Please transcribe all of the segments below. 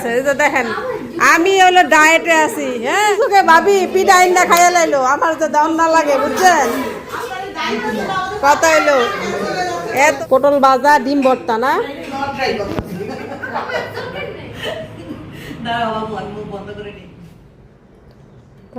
আছে এই যে দেখেন আমি হলো ডায়েটে আছি হ্যাঁ? তোকে ভাবি পিঠা ইন্ডা খাইয়া লাইলো আমার তো দাম না লাগে বুঝছেন? কত এলো এত পটল ভাজা ডিম ভর্তা না?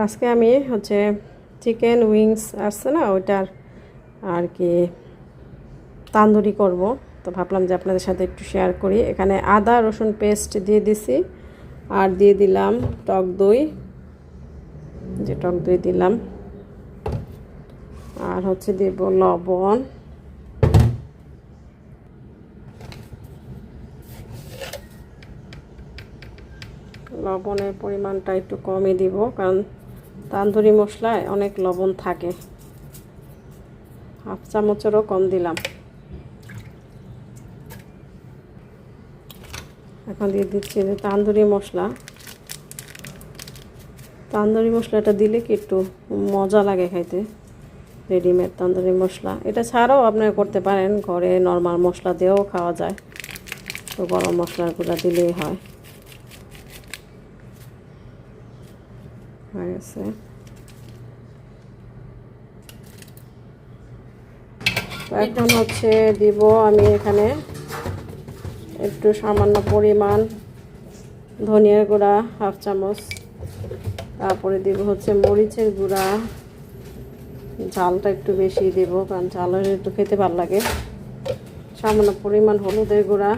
আজকে আমি হচ্ছে চিকেন উইংস আসছে না ওইটার আর কি তান্দুরি করব। তো ভাবলাম যে আপনাদের সাথে একটু শেয়ার করি। এখানে আদা, রসুন পেস্ট দিয়ে দিছি। আর দিয়ে দিলাম টক দই। যে টক দই দিলাম। আর হচ্ছে দেব লবণ। লবণের পরিমাণটা একটু কমই দিব, কারণ তান্দুরি মশলায় অনেক লবণ থাকে। হাফ চামচেরও কম দিলাম। এখন দিয়ে দিচ্ছি যে তান্দুরি মশলা। তান্দুরি মশলাটা দিলে কি একটু মজা লাগে খাইতে রেডিমেড তান্দুরি মশলা। এটা ছাড়াও আপনারা করতে পারেন, ঘরে নর্মাল মশলা দিয়েও খাওয়া যায়। তো গরম মশলার দিলেই হয়। হয়ে গেছে। এখন হচ্ছে দিব আমি এখানে একটু সামান্য পরিমাণ ধনিয়ার গুঁড়া, হাফ চামচ। তারপরে দিব হচ্ছে মরিচের গুঁড়া। ঝালটা একটু বেশি দেব, কারণ ঝাল হলে একটু খেতে ভালো লাগে। সামান্য পরিমাণ হলুদের গুঁড়া।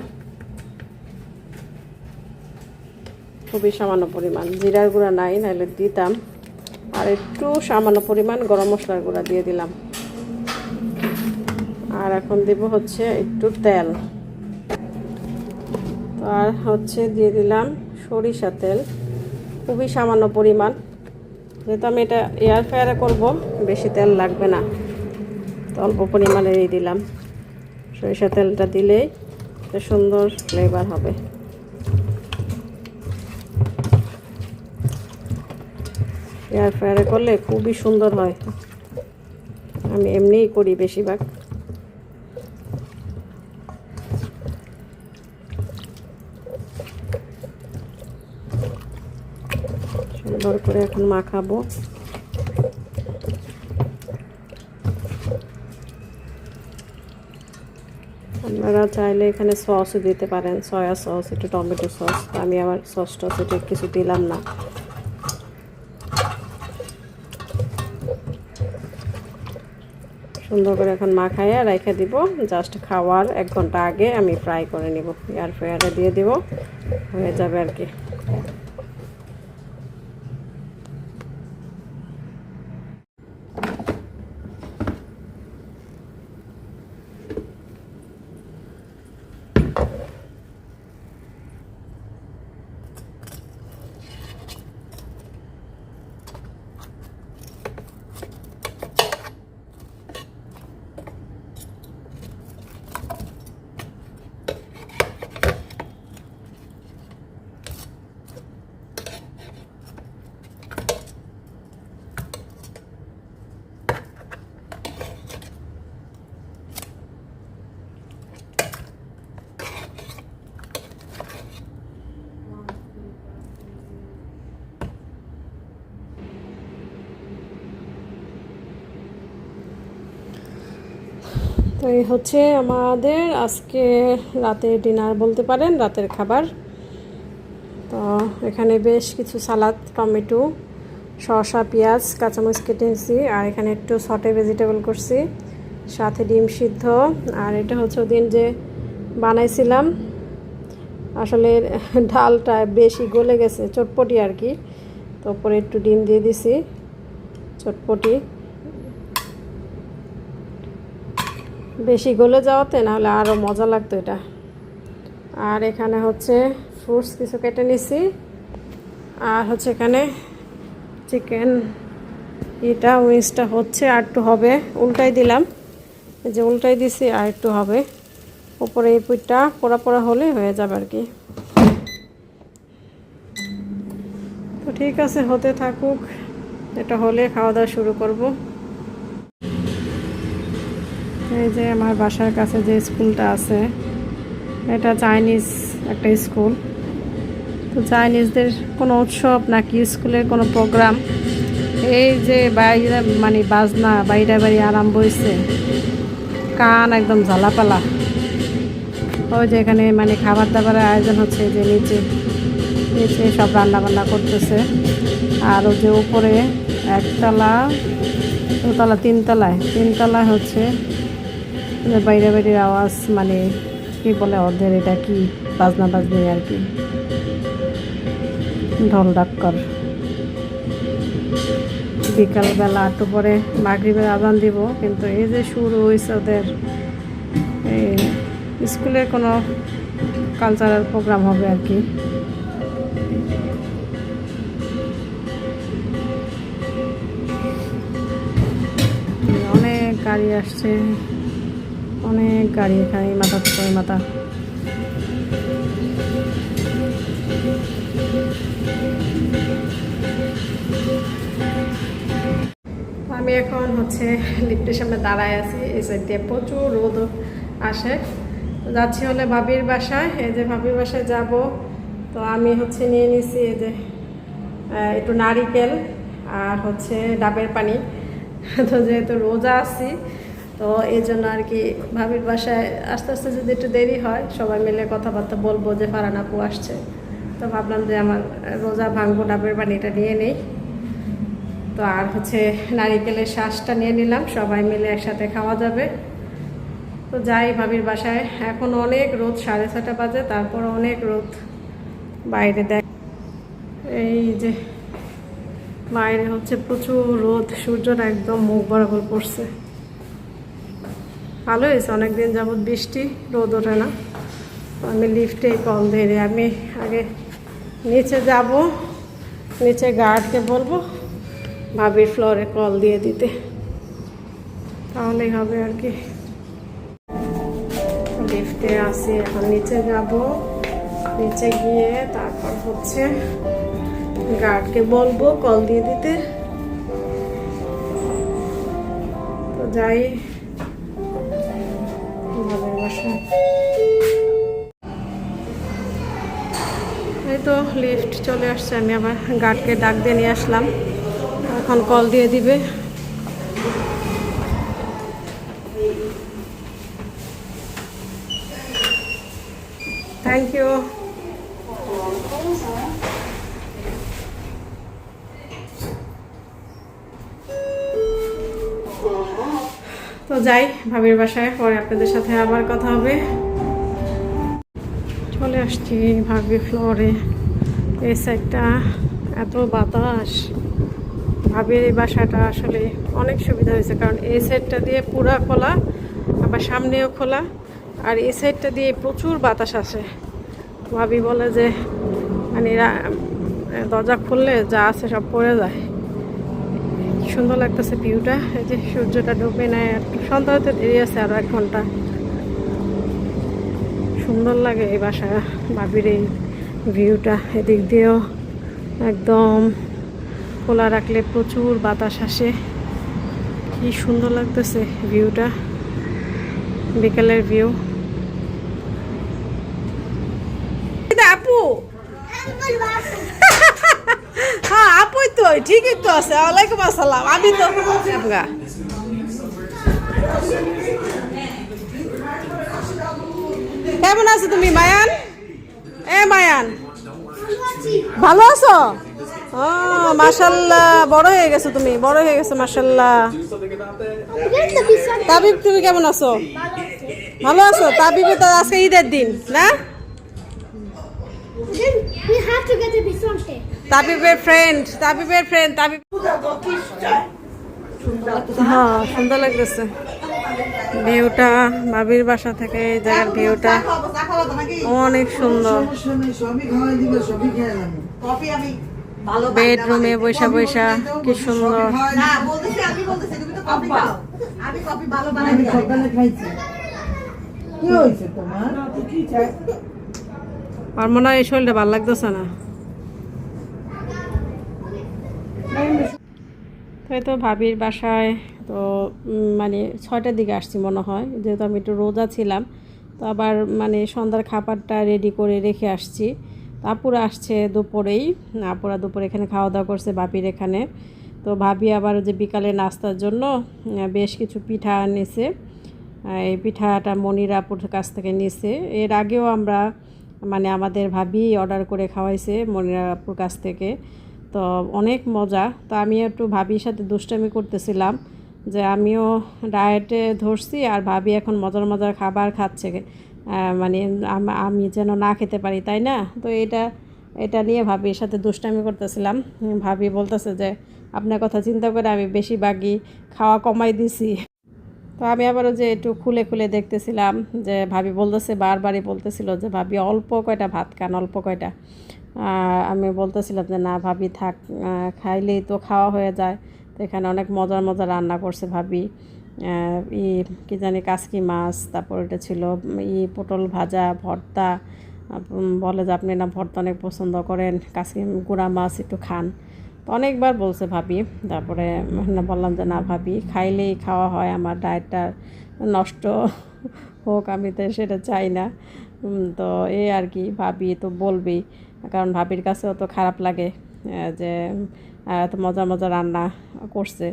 খুবই সামান্য পরিমাণ। জিরার গুঁড়া নাই, নাহলে দিতাম। আর একটু সামান্য পরিমাণ গরম মশলার গুঁড়া দিয়ে দিলাম। আর এখন দেব হচ্ছে একটু তেল। আর হচ্ছে দিয়ে দিলাম সরিষা তেল। খুবই সামান্য পরিমাণ। যেহেতু আমি এটা এয়ার ফ্রায়ারে করব, বেশি তেল লাগবে না। তো অল্প পরিমাণেরই দিলাম। সরিষা তেলটা দিলেই সুন্দর ফ্লেভার হবে। এয়ার ফ্রায়ারে করলে খুবই সুন্দর হয়। আমি এমনিই করি বেশিরভাগ। সুন্দর করে এখন মাখাবো। আপনারা চাইলে এখানে সসও দিতে পারেন, সয়া সস, একটু টমেটো সস। আমি আবার সস টস এটা কিছু দিলাম না। সুন্দর করে এখন মাখাইয়া রেখে দিব। জাস্ট খাওয়ার এক ঘণ্টা আগে আমি ফ্রাই করে নিব। এয়ার ফ্রায়ারে দিয়ে দিব। হয়ে যাবে আর কি। তো এই হচ্ছে আমাদের আজকে রাতে ডিনার বলতে পারেন, রাতের খাবার। তো এখানে বেশ কিছু সালাদ, টমেটো, শসা, পেঁয়াজ, কাঁচামরিচ কেটে নিয়েছি আর এখানে একটু সটে ভেজিটেবল করছি, সাথে ডিম সিদ্ধ, আর এটা হচ্ছে ওদিন যে বানাইছিলাম। আসলে ডালটা বেশি গলে গেছে, চটপটি আর কি। তো উপরে একটু ডিম দিয়ে দিছি, চটপটি। বেশি গলে যাওয়াতে নাহলে আরও মজা লাগতো এটা। আর এখানে হচ্ছে ফ্রুটস কিছু কেটে নিছি। আর হচ্ছে এখানে চিকেন এটা উইংসটা হচ্ছে আর একটু হবে। উল্টাই দিলাম। যে উল্টাই দিছি, আর একটু হবে। উপরে এই পুইটা পোড়া পোড়া হলে হয়ে যাবে আর কি। তো ঠিক আছে, হতে থাকুক। এটা হলে খাওয়া দাওয়া শুরু করব। এই যে আমার বাসার কাছে যে স্কুলটা আছে, এটা চাইনিজ একটা স্কুল। তো চাইনিজদের কোনো উৎসব নাকি স্কুলের কোনো প্রোগ্রাম? এই যে বাইরে মানে বাজনা, বাইরে বাড়ি আরাম বইছে কান একদম ঝালাপালা। ওই যে এখানে মানে খাবার দাবারের আয়োজন হচ্ছে, যে নিচে নিচে সব রান্না বান্না করতেছে। আর ওই যে উপরে একতলা, দোতলা, তিনতলায় তিনতলায় হচ্ছে বাইরে বাইরের আওয়াজ মানে কি বলে ওদের, এটা কি বাজনা বাজনি আর কি? ঢোল ডাক্কর। বিকালবেলা একটু পরে মাগরিবের আজান দিব, কিন্তু এই যে শুরু হয়েছে ওদের স্কুলের কোনো কালচারাল প্রোগ্রাম হবে আর কি। অনেক গাড়ি আসছে। অনেক গাড়ি এখানে, মাথা থেকে মাথা। আমি এখন হচ্ছে লিফটের সামনে দাঁড়ায় আছি, এই সাইড দিয়ে প্রচুর রোদ আসে। যাচ্ছি হলে ভাবির বাসায়, এই যে ভাবির বাসায় যাব। তো আমি হচ্ছে নিয়ে নিছি এই যে একটু নারিকেল আর হচ্ছে ডাবের পানি। তো যেহেতু রোজা আছি তো এই জন্য আর কি ভাবির বাসায় আস্তে আস্তে যদি একটু দেরি হয়, সবাই মিলে কথাবার্তা বলব যে ফারান আপু আসছে। তো ভাবলাম যে আমার রোজা ভাঙবো, ডাবের পানিটা নিয়ে নেই। তো আর হচ্ছে নারিকেলের শ্বাসটা নিয়ে নিলাম, সবাই মিলে একসাথে খাওয়া যাবে। তো যাই, ভাবির বাসায় এখন অনেক রোদ, সাড়ে ছটা বাজে, তারপর অনেক রোদ। বাইরে দেখ এই যে বাইরে হচ্ছে প্রচুর রোদ, সূর্যটা একদম মুখ বরাবর পড়ছে। ভালো হয়েছে, অনেকদিন যাবৎ বৃষ্টি, রোদ ওঠে না। আমি লিফটেই কল ধরে আমি আগে নিচে যাব, নিচে গার্ডকে বলব, ভাবির ফ্লোরে কল দিয়ে দিতে। তাহলেই হবে আর কি। লিফটে আসি এখন নিচে যাব। নিচে গিয়ে তারপর হচ্ছে গার্ডকে বলব কল দিয়ে দিতে। তো যাই এই তো লিফট চলে আসছে, আমি আবার গার্ডকে ডাক দিয়ে নিয়ে আসলাম। এখন কল দিয়ে দিবে। থ্যাংক ইউ যাই ভাবির বাসায়, পরে আপনাদের সাথে আবার কথা হবে। চলে আসছি ভাবি ফ্লোরে। এই সাইডটা এত বাতাস। ভাবির এই বাসাটা আসলে অনেক সুবিধা হয়েছে, কারণ এই সাইডটা দিয়ে পুরা খোলা, আবার সামনেও খোলা। আর এই সাইডটা দিয়ে প্রচুর বাতাস আসে। ভাবি বলে যে মানে দরজা খুললে যা আছে সব পড়ে যায়। সুন্দর লাগতেছে ভিউটা এই যে সূর্যটা ডুবে নেয় আর। সন্ধ্যা হতে দেরি আছে আরও এক ঘণ্টা। সুন্দর লাগে এই বাসা ভাবির এই ভিউটা এদিক দিয়েও। একদম খোলা রাখলে প্রচুর বাতাস আসে। কি সুন্দর লাগতেছে ভিউটা বিকেলের ভিউ আপু হ্যাঁ তো ঠিকই তো আছে ওয়ালাইকুম আসসালাম। আমি তো কেমন আছো তুমি, মায়ান? এ, মায়ান। ভালো আছো? ও, মাশাল্লাহ, বড় হয়ে গেছো তুমি, বড় হয়ে গেছো, মাশাল্লাহ। তাবিব, তুমি কেমন আছো? ভালো আছো? তাবিবে তো আজকে ঈদের দিন, না? তাবিবের ফ্রেন্ড তাবিবের ফ্রেন্ড তাবিব হ্যাঁ সুন্দর লাগতেছে। ভিউটা ভাবির বাসা থেকে এই জায়গার ভিউটা অনেক সুন্দর। বেডরুমে বৈশা বৈশা কি সুন্দর। আর মনে হয় এই শরীরটা ভালো লাগতেছে না। তাই তো ভাবির বাসায় তো মানে ছয়টার দিকে আসছি মনে হয় যেহেতু আমি একটু রোজা ছিলাম। তো আবার মানে সন্ধ্যার খাবারটা রেডি করে রেখে আসছি। আপুরা আসছে দুপুরেই আপুরা দুপুরে এখানে খাওয়া দাওয়া করছে বাপির এখানে। তো ভাবি আবার যে বিকালে নাস্তার জন্য বেশ কিছু পিঠা আহ, এই পিঠাটা মনির আপুর কাছ থেকে নিছে। এর আগেও আমরা মানে আমাদের ভাবি অর্ডার করে খাওয়াইছে মনির আপুর কাছ থেকে। তো অনেক মজা। তো আমি একটু ভাবির সাথে দুষ্টামি করতেছিলাম যে আমিও ডায়েটে ধরছি আর ভাবি এখন মজার মজার খাবার খাচ্ছে। মানে আমি যেন না খেতে পারি, তাই না? তো এটা এটা নিয়ে ভাবির সাথে দুষ্টামি করতেছিলাম। ভাবি বলতেছে যে আপনার কথা চিন্তা করে আমি বেশিরভাগই খাওয়া কমাই দিছি। তো আমি আবারও যে একটু খুলে খুলে দেখতেছিলাম যে ভাবি বলতেছে, বারবারই বলতেছিল যে ভাবি অল্প কয়টা ভাত খান, অল্প কয়টা। আমি বলতেছিলাম যে, না ভাবি, থাক খাইলেই তো খাওয়া হয়ে যায়। তো এখানে অনেক মজার মজার রান্না করছে ভাবি। ই, কি জানি, কাসকি মাছ, তারপর এটা ছিল, ই, পটল ভাজা, ভর্তা। বলে যে, আপনি না ভর্তা অনেক পছন্দ করেন, কাসকি, গুঁড়া মাছ একটু খান। তো অনেকবার বলছে ভাবি। তারপরে না বললাম যে, না ভাবি, খাইলেই খাওয়া হয়, আমার ডায়েটটা নষ্ট হোক, আমি তো সেটা চাই না। তো এই আর কি, ভাবি তো বলবি কারণ ভাবির কাছেও তো খারাপ লাগে যে এত মজা মজা রান্না করছে।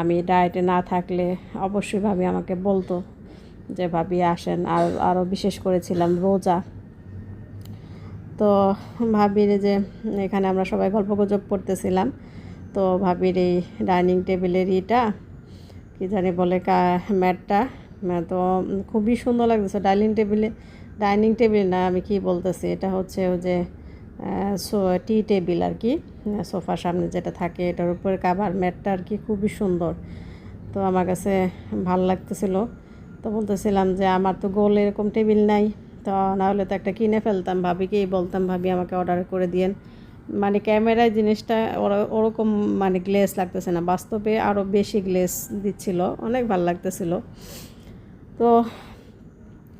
আমি ডায়েটে না থাকলে অবশ্যই ভাবি আমাকে বলতো যে, ভাবি আসেন। আর, আরও বিশেষ করেছিলাম রোজা। তো ভাবির যে, এখানে আমরা সবাই গল্প গুজব করতেছিলাম। তো ভাবির এই ডাইনিং টেবিলের ইটা, কি জানি বলে ম্যাটটা তো খুবই সুন্দর লাগতেছে। ডাইনিং টেবিলে ডাইনিং টেবিল না, আমি কি বলতেছি? এটা হচ্ছে ওই যে টি টেবিল আর কি সোফার সামনে যেটা থাকে, এটার উপরে কাভার ম্যাটটা আর কি খুবই সুন্দর। তো আমার কাছে ভালো লাগতেছিল। তো বলতেছিলাম যে, আমার তো গোল এরকম টেবিল নাই, তো নাহলে তো একটা কিনে ফেলতাম ভাবিকেই বলতাম, ভাবি আমাকে অর্ডার করে দিয়েন। মানে ক্যামেরায় জিনিসটা ওরা- ওরকম মানে গ্লেস লাগতেছে না, বাস্তবে আরও বেশি গ্লেস দিচ্ছিল, অনেক ভালো লাগতেছিল। তো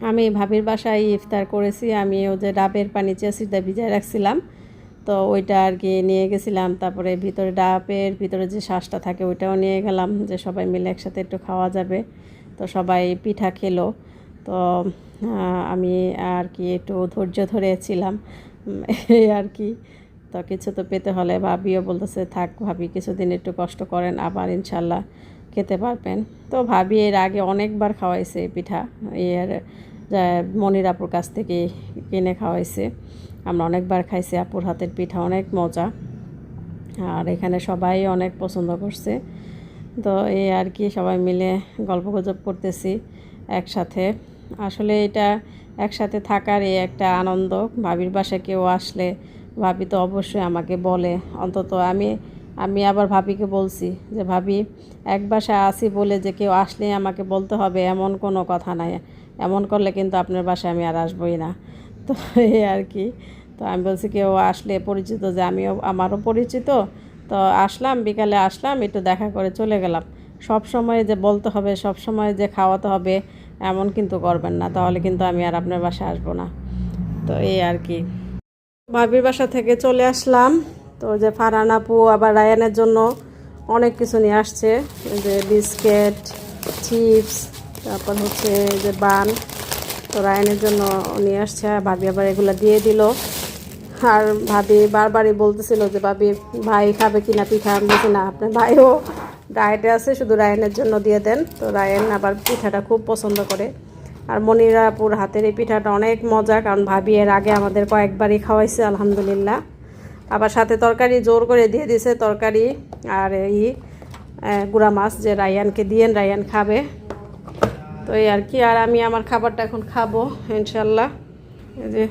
আমি ভাবির বাসায় ইফতার করেছি, আমি ও যে ডাবের পানি চেঁচিটা ভিজায় রাখছিলাম, তো ওইটা আর কি নিয়ে গেছিলাম, তারপরে ভিতরে ডাবের ভিতরে যে শ্বাসটা থাকে ওইটাও নিয়ে গেলাম, যে সবাই মিলে একসাথে একটু খাওয়া যাবে, তো সবাই পিঠা খেলো, তো আমি আর কি একটু ধৈর্য ধরেছিলাম, এই আর কি, তো কিছু তো পেতে হলে ভাবিও বলতেছে, থাক ভাবি, কিছুদিন একটু কষ্ট করেন, আবার ইনশাল্লাহ খেতে পারবেন। তো ভাবি এর আগে অনেকবার খাওয়াইছে পিঠা। এর মনির আপুর কাছ থেকে কিনে খাওয়াইছে। আমরা অনেকবার খাইছি আপুর হাতের পিঠা, অনেক মজা। আর এখানে সবাই অনেক পছন্দ করছে। তো এই আর কি সবাই মিলে গল্প গুজব করতেছি একসাথে। আসলে এটা একসাথে থাকার এই একটা আনন্দ। ভাবির বাসায় কেউ আসলে ভাবি তো অবশ্যই আমাকে বলে। অন্তত আমি আমি আবার ভাবিকে বলছি যে, ভাবি, এক বাসায় আসি বলে যে কেউ আসলে আমাকে বলতে হবে, এমন কোনো কথা নাই। এমন করলে কিন্তু আপনার বাসায় আমি আর আসবোই না। তো এই আর কি। তো আমি বলছি, কেউ আসলে পরিচিত যে আমিও, আমারও পরিচিত। তো আসলাম, বিকালে আসলাম, একটু দেখা করে চলে গেলাম। সব সময় যে বলতে হবে, সব সময় যে খাওয়াতে হবে, এমন কিন্তু করবেন না। তাহলে কিন্তু আমি আর আপনার বাসায় আসব না। তো এই আর কি। ভাবির বাসা থেকে চলে আসলাম। তো যে ফারহান আপু, আবার রায়ানের জন্য অনেক কিছু নিয়ে আসছে। যে বিস্কিট, চিপস, তারপর হচ্ছে যে বান। তো রায়ানের জন্য নিয়ে আসছে ভাবি আবার এগুলো দিয়ে দিল। আর ভাবি বারবারই বলতেছিল যে, ভাবি, ভাই খাবে কিনা পিঠা? আমি বলছি, না, আপনার ভাইও ডায়েটে আছে, শুধু রায়নের জন্য দিয়ে দেন। তো রায়ন আবার পিঠাটা খুব পছন্দ করে। আর মনিরাপুর হাতের এই পিঠাটা অনেক মজা কারণ ভাবি এর আগে আমাদের কয়েকবারই খাওয়াইছে, আলহামদুলিল্লাহ। আবার সাথে তরকারি জোর করে দিয়ে দিছে তরকারি আর এই গুড়া মাছ যে রায়ানকে দিয়েন রায়ান খাবে। তো এই আর কি, আর আমি আমার খাবারটা এখন খাব, ইনশাল্লাহ। এই যে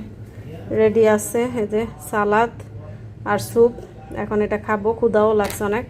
রেডি আছে, এই যে সালাদ আর স্যুপ। এখন এটা খাব ক্ষুদাও লাগছে অনেক।